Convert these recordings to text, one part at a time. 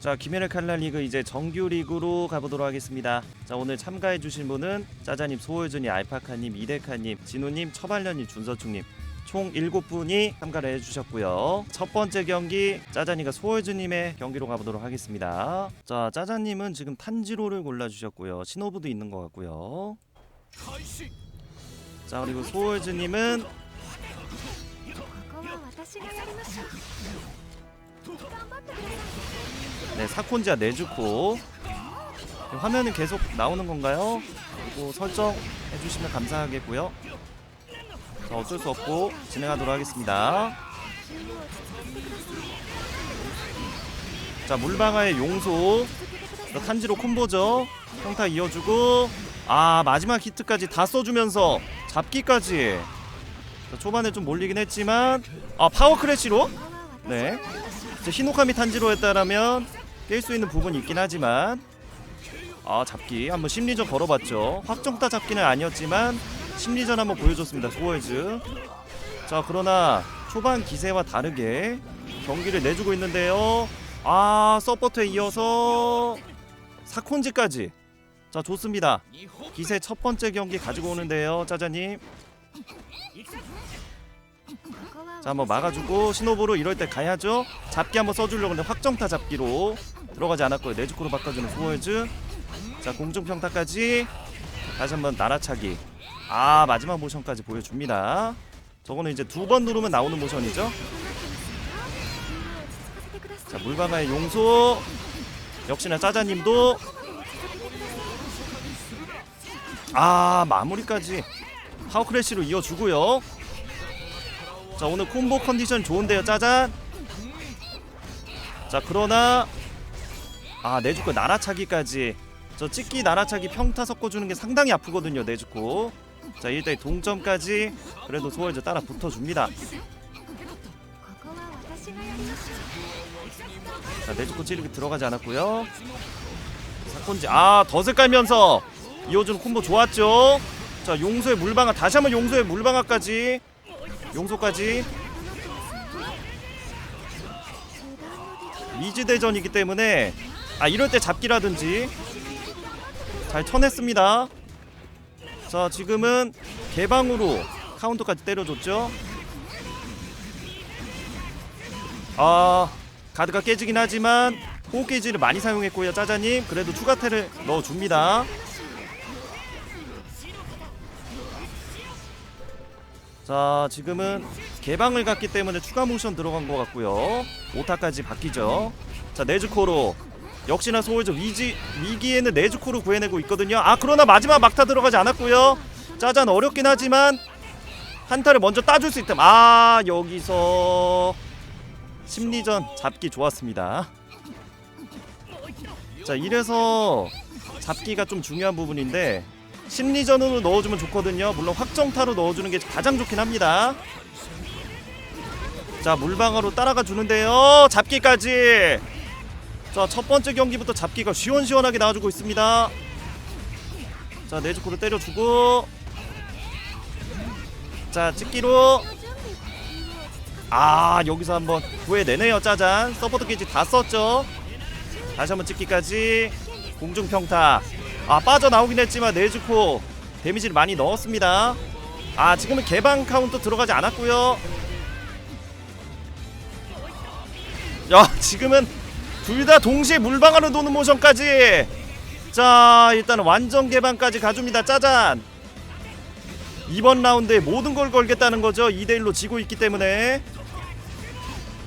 자 김연의 칼날 리그 이제 정규 리그로 가보도록 하겠습니다. 자 오늘 참가해 주실 분은 짜자님, 소호준이, 알파카님, 이데카님, 진우님, 처발련님, 준서충님 총 7분이 참가를 해주셨고요. 첫 번째 경기 짜자니가 소호준님의 경기로 가보도록 하겠습니다. 자 짜자님은 지금 탄지로를 골라주셨고요. 신호부도 있는 것 같고요. 자 그리고 소호준님은 네, 사콘지아 내주코. 네, 화면은 계속 나오는 건가요? 그리고 설정해주시면 감사하겠고요. 자, 어쩔 수 없고 진행하도록 하겠습니다. 자, 물방아의 용소. 탄지로 콤보죠. 평타 이어주고 아 마지막 히트까지 다 써주면서 잡기까지 자, 초반에 좀 몰리긴 했지만 아 파워 크래쉬로 네 이제 히노카미 탄지로 했다라면 뛸 수 있는 부분이 있긴 하지만 아 잡기. 한번 심리전 걸어봤죠. 확정타 잡기는 아니었지만 심리전 한번 보여줬습니다. 소월즈. 자 그러나 초반 기세와 다르게 경기를 내주고 있는데요. 아 서포트에 이어서 사콘지까지. 자 좋습니다. 기세 첫 번째 경기 가지고 오는데요 짜자님. 자 한번 막아주고 신호보로 이럴 때 가야죠. 잡기 한번 써주려고 근데 확정타 잡기로 들어가지 않았고요. 네 내주코로 바꿔주는 소월즈. 자 공중평타까지 다시 한번 날아차기. 아 마지막 모션까지 보여줍니다. 저거는 이제 두 번 누르면 나오는 모션이죠. 자 물방아의 용소. 역시나 짜자님도 아 마무리까지 파워크래쉬로 이어주고요 자 오늘 콤보 컨디션 좋은데요 짜잔 자 그러나 아 내주코 날아차기까지. 저 찍기 날아차기 평타 섞어주는 게 상당히 아프거든요 내주코. 자 일단 동점까지 그래도 소월즈 따라 붙어줍니다. 자 내주코 찌르기 들어가지 않았고요. 사건지 아 덫을 깔면서 이어주는 콤보 좋았죠? 자 용소의 물방아 다시 한번 용소의 물방아까지. 용소까지. 미즈 대전이기 때문에 아 이럴 때 잡기라든지 잘 쳐냈습니다. 자 지금은 개방으로 카운터까지 때려줬죠. 아 가드가 깨지긴 하지만 호흡 게이지를 많이 사용했고요 짜자님. 그래도 추가태를 넣어줍니다. 자 지금은 개방을 갔기 때문에 추가 모션 들어간 것 같고요. 오타까지 바뀌죠. 자 네즈코로 역시나 소울즈 위지 위기에는 네즈코로 구해내고 있거든요 아 그러나 마지막 막타 들어가지 않았고요 짜잔 어렵긴 하지만 한타를 먼저 따줄 수 있다 아 여기서 심리전 잡기 좋았습니다. 자 이래서 잡기가 좀 중요한 부분인데 심리전으로 넣어주면 좋거든요. 물론 확정타로 넣어주는 게 가장 좋긴 합니다. 자 물방아로 따라가 주는데요. 잡기까지. 자 첫 번째 경기부터 잡기가 시원시원하게 나와주고 있습니다. 자 네즈코로 때려주고. 자 찍기로. 아 여기서 한번 구해내네요 짜잔. 서포트 게이지 다 썼죠? 다시 한번 찍기까지. 공중평타. 아 빠져나오긴 했지만 네즈코 데미지를 많이 넣었습니다. 아 지금은 개방 카운터 들어가지 않았고요. 야 지금은 둘 다 동시에 물방아로 도는 모션까지. 자 일단은 완전 개방까지 가줍니다. 짜잔. 이번 라운드에 모든 걸 걸겠다는 거죠. 2대1로 지고 있기 때문에.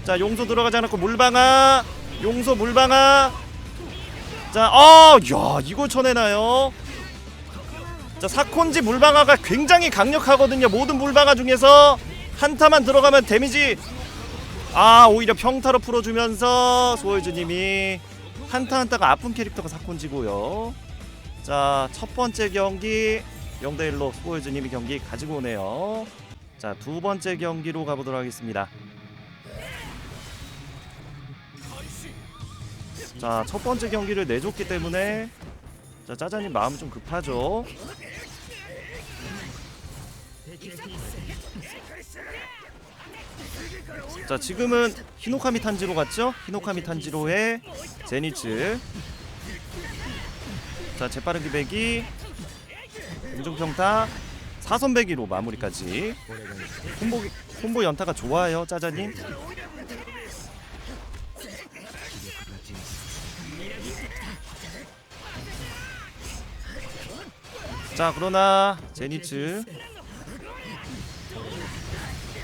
자 용소 들어가지 않았고 물방아. 용소 물방아. 자어야 이걸 쳐내나요? 자 사콘지 물방아가 굉장히 강력하거든요. 모든 물방아 중에서 한타만 들어가면 데미지 아 오히려 평타로 풀어주면서 소월즈님이 한타 한타가 아픈 캐릭터가 사콘지고요. 자 첫 번째 경기 0대 1로 소월즈님이 경기 가지고 오네요. 자 두 번째 경기로 가보도록 하겠습니다. 자, 첫 번째 경기를 내줬기 때문에 자, 짜자님 마음 좀 급하죠. 자 지금은 히노카미 탄지로 갔죠? 히노카미 탄지로의 제니츠. 자 재빠르기 배기 공중평타 사선 배기로 마무리까지. 콤보 콤보 연타가 좋아요 짜자님. 자 그러나 제니츠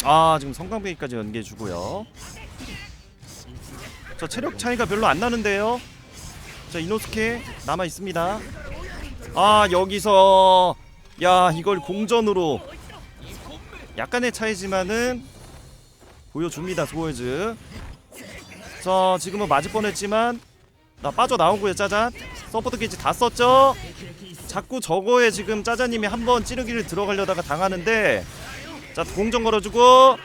아 지금 성광배기까지 연계해주고요. 저 체력 차이가 별로 안 나는데요. 자 이노스케 남아있습니다. 아 여기서 야 이걸 공전으로 약간의 차이지만은 보여줍니다 소월즈. 자 지금은 맞을 뻔했지만 나 빠져나오고요 짜잔. 서포트 게이지 다 썼죠? 자꾸 저거에 지금 짜자님이 한번 찌르기를 들어가려다가 당하는데 자 공정 걸어주고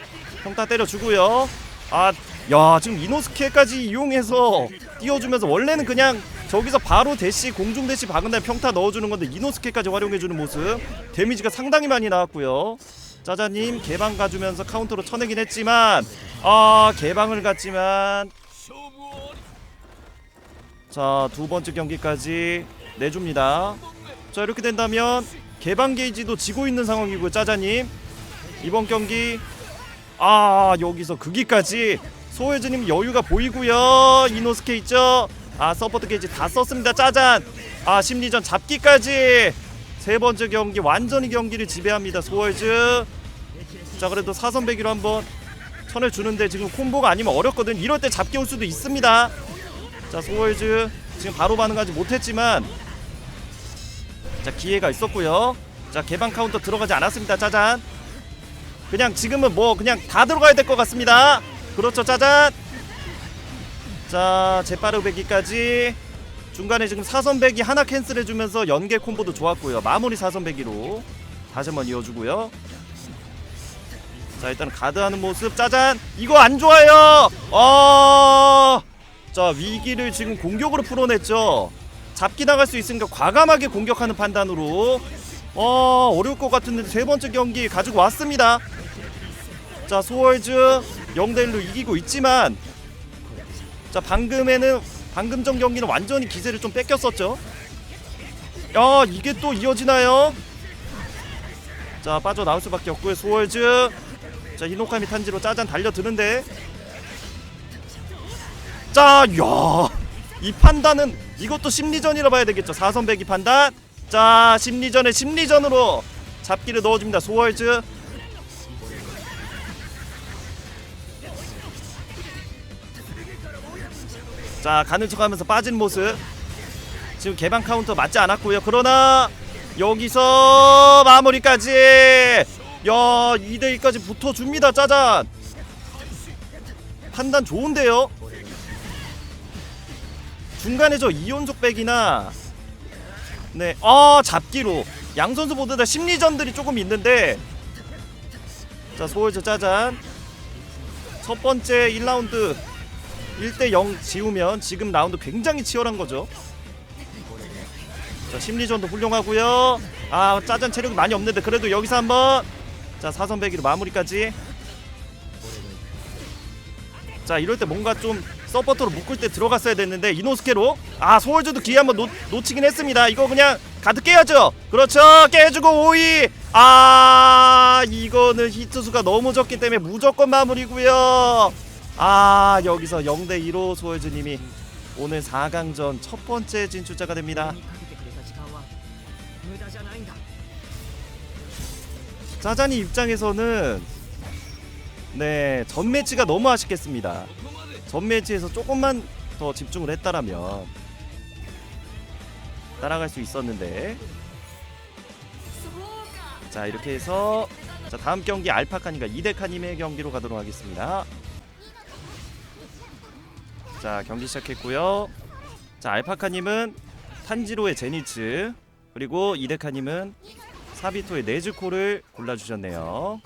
평타 때려주고요. 아 야 지금 이노스케까지 이용해서 띄워주면서 원래는 그냥 저기서 바로 대시 공중 대시 박은 다음에 평타 넣어주는 건데 이노스케까지 활용해주는 모습. 데미지가 상당히 많이 나왔고요. 짜자님 개방 가주면서 카운터로 쳐내긴 했지만 아 개방을 갔지만. 자 두 번째 경기까지 내줍니다. 자 이렇게 된다면 개방 게이지도 지고 있는 상황이고요 짜자님 이번 경기 아 여기서 극기까지. 소혜즈님 여유가 보이고요. 이노스케 있죠 아 서포트 게이지 다 썼습니다. 짜잔. 아 심리전 잡기까지. 세 번째 경기 완전히 경기를 지배합니다 소혜즈. 자 그래도 사선배기로 한번 쳐내주는데 지금 콤보가 아니면 어렵거든. 이럴 때 잡기 올 수도 있습니다. 자 소월즈 지금 바로 반응하지 못했지만 자 기회가 있었고요. 자 개방 카운터 들어가지 않았습니다. 짜잔 그냥 지금은 뭐 그냥 다 들어가야 될 것 같습니다. 그렇죠 짜잔. 자 재빠르배기까지. 중간에 지금 사선배기 하나 캔슬해주면서 연계 콤보도 좋았고요. 마무리 사선배기로 다시 한번 이어주고요. 자 일단 가드하는 모습. 짜잔! 이거 안 좋아요! 어... 자 위기를 지금 공격으로 풀어냈죠. 잡기 나갈 수 있으니까 과감하게 공격하는 판단으로. 어 어려울 것 같은데 세 번째 경기 가지고 왔습니다 자 소월즈 0대1로 이기고 있지만 자 방금에는 방금 전 경기는 완전히 기세를 좀 뺏겼었죠 야 이게 또 이어지나요 자 빠져나올 수밖에 없고요 소월즈 자 히노카미 탄지로 짜잔 달려드는데 자, 야, 이 판단은 이것도 심리전이라 봐야 되겠죠. 사선배기 판단. 자, 심리전에 심리전으로 잡기를 넣어줍니다. 소월즈. 자, 가는 척하면서 빠진 모습. 지금 개방 카운터 맞지 않았고요. 그러나 여기서 마무리까지. 야, 2대2까지 붙어줍니다. 짜잔. 판단 좋은데요. 중간에 저 이연속 백이나 네, 아 잡기로 양 선수 모두 다 심리전들이 조금 있는데 자 소울즈 짜잔 첫 번째 1라운드 1대 0 지우면 지금 라운드 굉장히 치열한 거죠. 자 심리전도 훌륭하고요. 아 짜잔 체력이 많이 없는데 그래도 여기서 한번 자 사선배기로 마무리까지. 자 이럴 때 뭔가 좀 서포터로 묶을 때 들어갔어야 됐는데 이노스케로 아 소울즈도 기회 한번 놓, 놓치긴 했습니다 이거 그냥 가드 깨야죠 그렇죠 깨주고 5위 아 이거는 히트수가 너무 적기 때문에 무조건 마무리고요 아 여기서 0대 2로 소혜주님이 오늘 4강전 첫 번째 진출자가 됩니다. 짜잔이 입장에서는 네 전매치가 너무 아쉽겠습니다. 전매치에서 조금만 더 집중을 했다라면 따라갈 수 있었는데 자 이렇게 해서 자 다음 경기 알파카니가 이데카님의 경기로 가도록 하겠습니다. 자 경기 시작했고요. 자 알파카님은 탄지로의 제니츠 그리고 이데카님은 사비토의 네즈코를 골라주셨네요.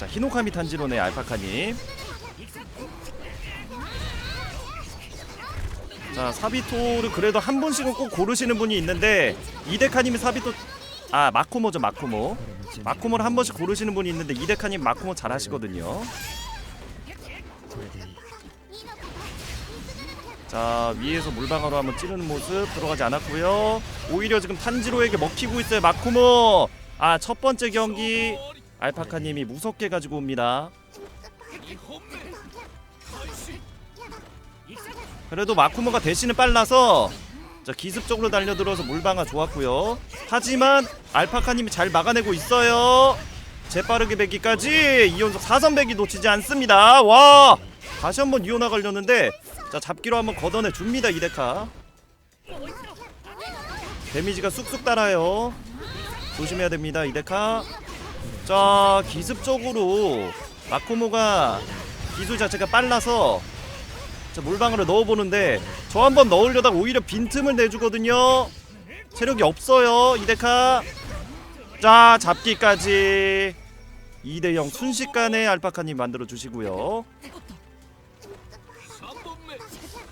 자 히노카미 탄지로네 알파카님. 자 사비토를 그래도 한 분씩은 꼭 고르시는 분이 있는데 이데카님이 사비토 아 마코모죠 마코모. 마코모를 한 번씩 고르시는 분이 있는데 이데카님 마코모 잘 하시거든요. 자 위에서 물방아로 한번 찌르는 모습 들어가지 않았고요. 오히려 지금 탄지로에게 먹히고 있어요 마코모. 아 첫 번째 경기 알파카님이 무섭게 가지고 옵니다. 그래도 마쿠모가 대신에 빨라서 자 기습적으로 달려들어서 물방아 좋았고요. 하지만 알파카님이 잘 막아내고 있어요. 재빠르게 배기까지 이연속 4선 배기 놓치지 않습니다. 와 다시 한번 이어나 걸렸는데 자 잡기로 한번 걷어내 줍니다 이데카. 데미지가 쑥쑥 따라요. 조심해야 됩니다 이데카. 자 기습적으로 마코모가 기술 자체가 빨라서 자 물방울을 넣어보는데 저 한 번 넣으려다 오히려 빈틈을 내주거든요. 체력이 없어요 이데카. 자 잡기까지. 2대0 순식간에 알파카님 만들어 주시고요.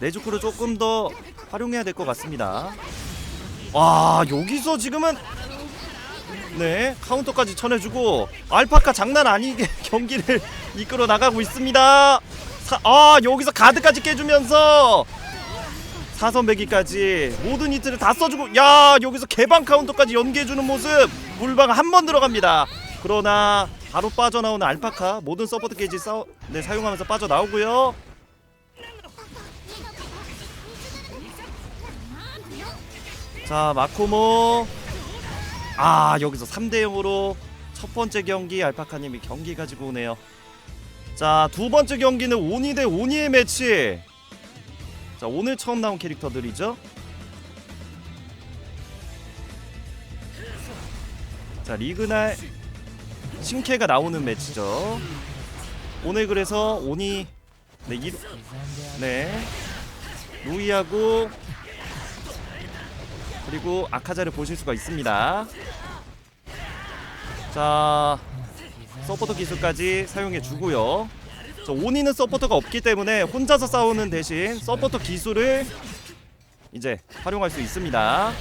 네주쿠를 조금 더 활용해야 될 것 같습니다. 와 여기서 지금은 네 카운터까지 쳐내주고 알파카 장난 아니게 경기를 이끌어 나가고 있습니다 사, 아 여기서 가드까지 깨주면서 사선 배기까지 모든 히트를 다 써주고 야 여기서 개방 카운터까지 연계해주는 모습. 물방 한 번 들어갑니다. 그러나 바로 빠져나오는 알파카 모든 서포트 게이지 싸, 네, 사용하면서 빠져나오고요. 자 마코모. 아 여기서 3대 0으로 첫 번째 경기 알파카님이 경기 가지고 오네요 자 두 번째 경기는 오니 대 오니의 매치. 자 오늘 처음 나온 캐릭터들이죠? 자 리그날 신캐가 나오는 매치죠. 오늘 그래서 오니 네, 이, 네. 루이하고 그리고 아카자를 보실 수가 있습니다. 자, 서포터 기술까지 사용해 주고요. 저 오니는 서포터가 없기 때문에 혼자서 싸우는 대신 서포터 기술을 이제 활용할 수 있습니다.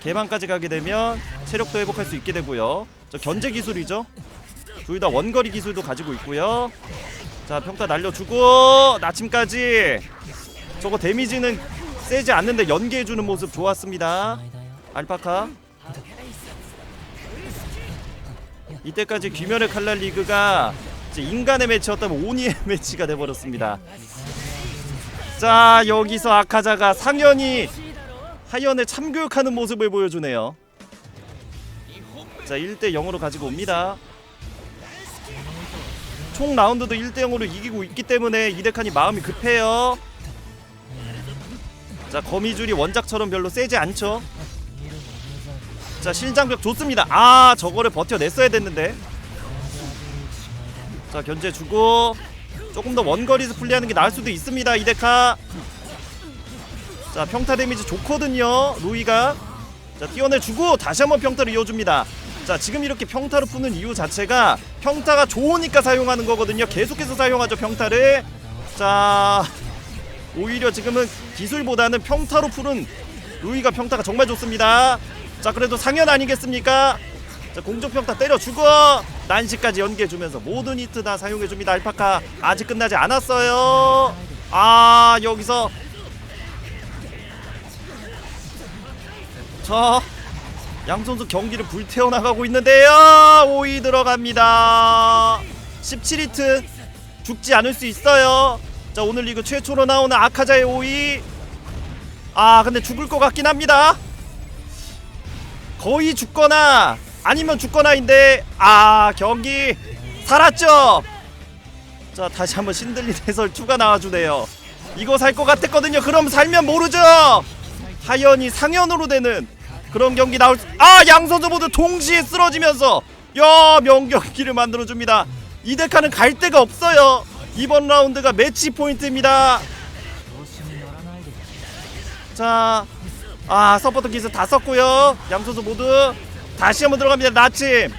개방까지 가게 되면 체력도 회복할 수 있게 되고요. 저 견제 기술이죠. 둘 다 원거리 기술도 가지고 있고요. 자, 평타 날려주고 나침까지 저거 데미지는 세지 않는데 연계해주는 모습 좋았습니다. 알파카. 이때까지 귀멸의 칼날 리그가 인간의 매치였다면 오니의 매치가 돼버렸습니다. 자 여기서 아카자가 상현이 하연을 참교육하는 모습을 보여주네요. 자 1대 0으로 가지고 옵니다. 총 라운드도 1대 0으로 이기고 있기 때문에 이데칸이 마음이 급해요. 자 거미줄이 원작처럼 별로 세지 않죠 자 실장벽 좋습니다. 아 저거를 버텨냈어야 됐는데. 자 견제 주고 조금 더 원거리에서 플레이하는 게 나을 수도 있습니다 이데카. 자 평타 데미지 좋거든요 루이가. 자 띄워내주고 다시 한번 평타를 이어줍니다. 자 지금 이렇게 평타로 푸는 이유 자체가 평타가 좋으니까 사용하는 거거든요. 계속해서 사용하죠 평타를. 자 오히려 지금은 기술보다는 평타로 푸는 루이가 평타가 정말 좋습니다. 자 그래도 상현 아니겠습니까? 자 공중평타 때려주고 난시까지 연계해주면서 모든 히트 다 사용해줍니다. 알파카 아직 끝나지 않았어요. 아 여기서 저 양선수 경기를 불태워 나가고 있는데요. 5위 들어갑니다. 17히트 죽지 않을 수 있어요. 자 오늘 리그 최초로 나오는 아카자의 5위 아 근데 죽을 것 같긴 합니다 거의 죽거나 아니면 죽거나인데 아 경기 살았죠? 자 다시 한번 신들린 해설 2가 나와주네요. 이거 살 것 같았거든요. 그럼 살면 모르죠? 하연이 상연으로 되는 그런 경기 나올 수... 아 양선수 모두 동시에 쓰러지면서 야 명경기를 만들어줍니다. 이 데카는 갈 데가 없어요. 이번 라운드가 매치 포인트입니다. 자 아 서포터 기술 다 썼고요. 양선수 모두 다시 한번 들어갑니다. 나침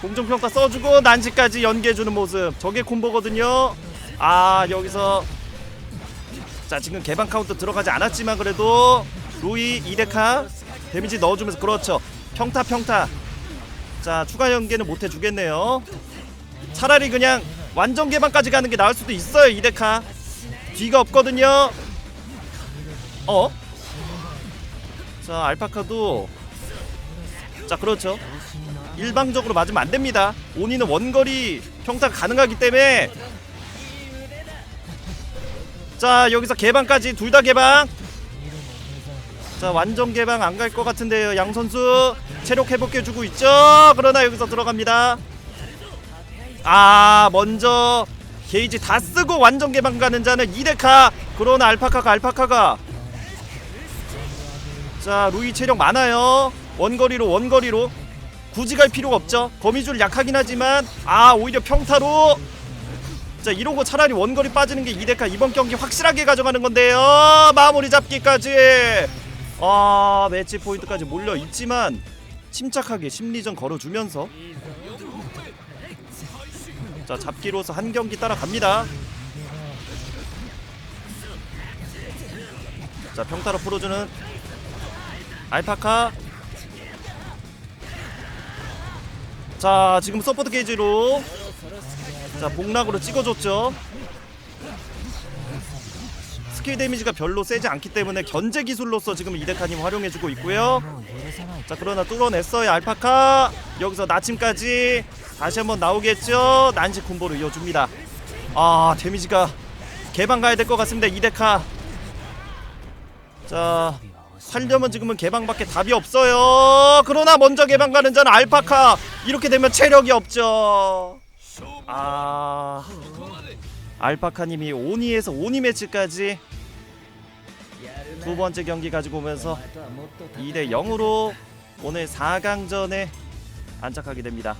공정평가 써주고 난시까지 연계해주는 모습. 저게 콤보거든요. 아 여기서 자 지금 개방 카운트 들어가지 않았지만 그래도 루이 이데카 데미지 넣어주면서 그렇죠 평타 평타 자 추가 연계는 못 해주겠네요 차라리 그냥 완전 개방까지 가는 게 나을 수도 있어요 이데카 뒤가 없거든요 어? 자 알파카도. 자 그렇죠. 일방적으로 맞으면 안 됩니다. 오니는 원거리 평타가 가능하기 때문에. 자 여기서 개방까지. 둘 다 개방. 자 완전 개방 안 갈 것 같은데요 양 선수. 체력 회복해 주고 있죠? 그러나 여기서 들어갑니다. 아 먼저 게이지 다 쓰고 완전 개방 가는 자는 이데카. 그러나 알파카가 알파카가 자 루이 체력 많아요. 원거리로 원거리로. 굳이 갈 필요가 없죠. 거미줄 약하긴 하지만 아 오히려 평타로. 자거 차라리 원거리 빠지는 게 이데카 이번 경기 확실하게 가져가는 건데요. 마무리 잡기까지. 아 매치 포인트까지 몰려 있지만 침착하게 심리전 걸어주면서. 자 잡기로서 한 경기 따라갑니다. 자 평타로 풀어주는 알파카. 자 지금 서포트 게이지로. 자 복락으로 찍어줬죠. 스킬 데미지가 별로 세지 않기 때문에 견제 기술로서 지금 이데카님 활용해주고 있고요. 자 그러나 뚫어냈어요 알파카. 여기서 나침까지 다시 한번 나오겠죠? 난지 콤보로 이어줍니다. 아 데미지가 개방 가야 될 것 같습니다 이데카. 자 살려면 지금은 개방밖에 답이 없어요. 그러나 먼저 개방 가는 자는 알파카. 이렇게 되면 체력이 없죠. 아. 알파카님이 오니에서 오니 매치까지 두 번째 경기 가지고 오면서 2대 0으로 오늘 4강전에 안착하게 됩니다.